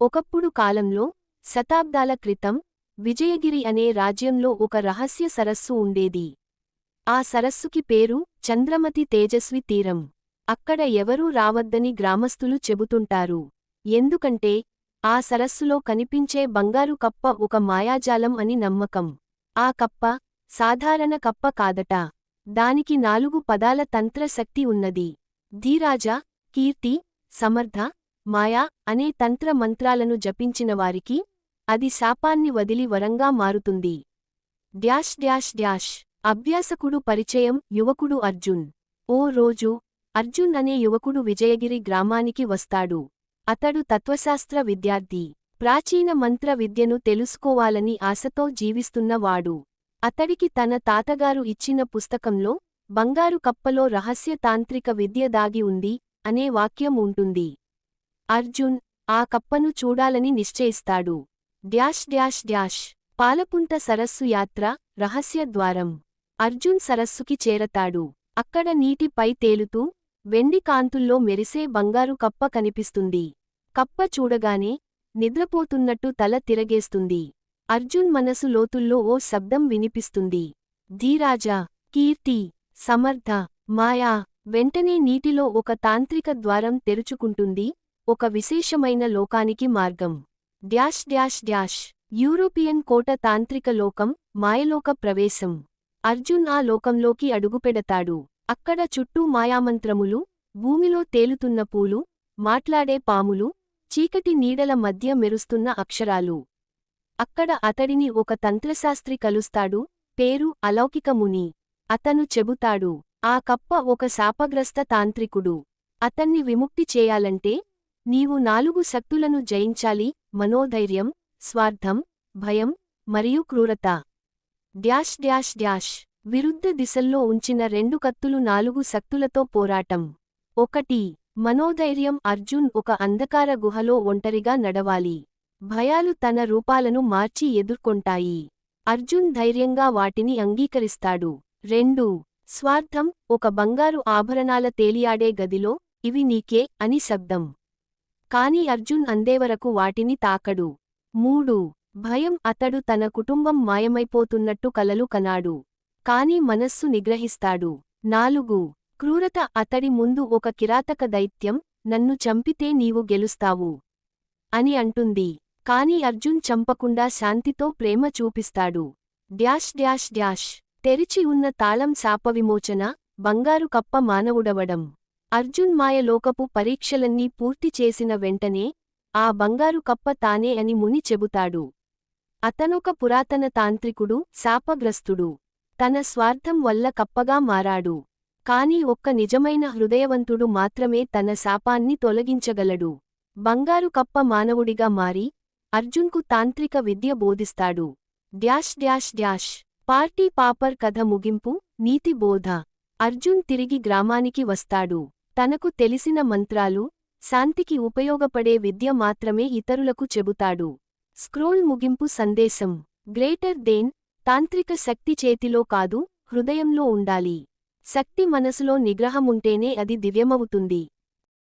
ఒకప్పుడు కాలంలో శతాబ్దాల క్రితం విజయగిరి అనే రాజ్యంలో ఒక రహస్య సరస్సు ఉండేది. ఆ సరస్సుకి పేరు చంద్రమతి తేజస్వి తీరం. అక్కడ ఎవరూ రావద్దని గ్రామస్తులు చెబుతుంటారు. ఎందుకంటే ఆ సరస్సులో కనిపించే బంగారు కప్ప ఒక మాయాజాలం అని నమ్మకం. ఆ కప్ప సాధారణ కప్ప కాదట. దానికి నాలుగు పదాల తంత్రశక్తి ఉన్నది. ధీరాజ కీర్తి సమర్థ మాయా అనే తంత్ర మంత్రాలను జపించినవారికి అది శాపాన్ని వదిలి వరంగా మారుతుంది. Dash dash dash. అభ్యాసకుడు పరిచయం యువకుడు అర్జున్. ఓ రోజు అర్జున్ అనే యువకుడు విజయగిరి గ్రామానికి వస్తాడు. అతడు తత్వశాస్త్ర విద్యార్థి. ప్రాచీన మంత్ర విద్యను తెలుసుకోవాలని ఆశతో జీవిస్తున్నవాడు. అతడికి తన తాతగారు ఇచ్చిన పుస్తకంలో బంగారు కప్పలో రహస్య తాంత్రిక విద్య దాగి ఉంది అనే వాక్యం ఉంటుంది. అర్జున్ ఆ కప్పను చూడాలని నిశ్చయిస్తాడు. Dash dash dash. పాలపుంట సరస్సు యాత్ర రహస్య ద్వారం. అర్జున్ సరస్సుకి చేరతాడు. అక్కడ నీటిపై తేలుతూ వెండి కాంతుల్లో మెరిసే బంగారు కప్ప కనిపిస్తుంది. కప్ప చూడగానే నిద్రపోతున్నట్టు తల తిరగేస్తుంది. అర్జున్ మనసు లోతుల్లో ఓ శబ్దం వినిపిస్తుంది. ధీరాజా కీర్తి సమర్థ మాయా వెంటనే నీటిలో ఒక తాంత్రిక ద్వారం తెరుచుకుంటుంది. ఒక విశేషమైన లోకానికి మార్గం. Dash dash dash. యూరోపియన్ కోట తాంత్రిక లోకం మాయలోక ప్రవేశం. అర్జున్ ఆ లోకంలోకి అడుగుపెడతాడు. అక్కడ చుట్టూ మాయామంత్రములు భూమిలో తేలుతున్న పూలు మాట్లాడే పాములు చీకటి నీడల మధ్య మెరుస్తున్న అక్షరాలు. అక్కడ అతడిని ఒక తంత్రశాస్త్రి కలుస్తాడు పేరు అలౌకికముని అతను చెబుతాడు ఆ కప్ప ఒక శాపగ్రస్త తాంత్రికుడు. అతన్ని విముక్తి చేయాలంటే నీవు నాలుగు శక్తులను జయించాలి మనోధైర్యం స్వార్థం భయం మరియు క్రూరత. Dash dash dash. విరుద్ధ దిశల్లో ఉంచిన రెండు కత్తులు నాలుగు శక్తులతో పోరాటం. ఒకటి. మనోధైర్యం అర్జున్ ఒక అంధకార గుహలో ఒంటరిగా నడవాలి. భయాలు తన రూపాలను మార్చి ఎదుర్కొంటాయి. అర్జున్ ధైర్యంగా వాటిని అంగీకరిస్తాడు. రెండు. స్వార్థం ఒక బంగారు ఆభరణాల తేలియాడే గదిలో ఇవి నీకే అని శబ్దం. కాని అర్జున్ అందేవరకు వాటిని తాకడు. మూడు భయం అతడు తన కుటుంబం మాయమైపోతున్నట్టు కలలు కనాడు. కాని మనస్సు నిగ్రహిస్తాడు. నాలుగు క్రూరత అతడి ముందు ఒక కిరాతక దైత్యం నన్ను చంపితే నీవు గెలుస్తావు. అని అంటుంది. కాని అర్జున్ చంపకుండా శాంతితో ప్రేమ చూపిస్తాడు. డ్యాష్ డ్యాష్ డ్యాష్ తెరిచి ఉన్న తాళం శాపవిమోచన బంగారు కప్ప మానవుడవడం. అర్జున్ మాయలోకపు పరీక్షలన్నీ పూర్తి చేసిన వెంటనే ఆ బంగారు కప్ప తానే అని ముని చెబుతాడు. అతనొక పురాతన తాంత్రికుడు శాపగ్రస్తుడు. తన స్వార్థం వల్ల కప్పగా మారాడు. కాని ఒక్క నిజమైన హృదయవంతుడు మాత్రమే తన శాపాన్ని తొలగించగలడు. బంగారు కప్ప మానవుడిగా మారి అర్జున్కు తాంత్రిక విద్య బోధిస్తాడు. Dash dash dash. Party popper కథ ముగింపు నీతి బోధ. అర్జున్ తిరిగి గ్రామానికి వస్తాడు. తనకు తెలిసిన మంత్రాలు శాంతికి ఉపయోగపడే విద్య మాత్రమే ఇతరులకు చెబుతాడు. స్క్రోల్ ముగింపు సందేశం. గ్రేటర్ దేన్ తాంత్రిక శక్తి చేతిలో కాదు హృదయంలో ఉండాలి. శక్తి మనసులో నిగ్రహముంటేనే అది దివ్యమవుతుంది.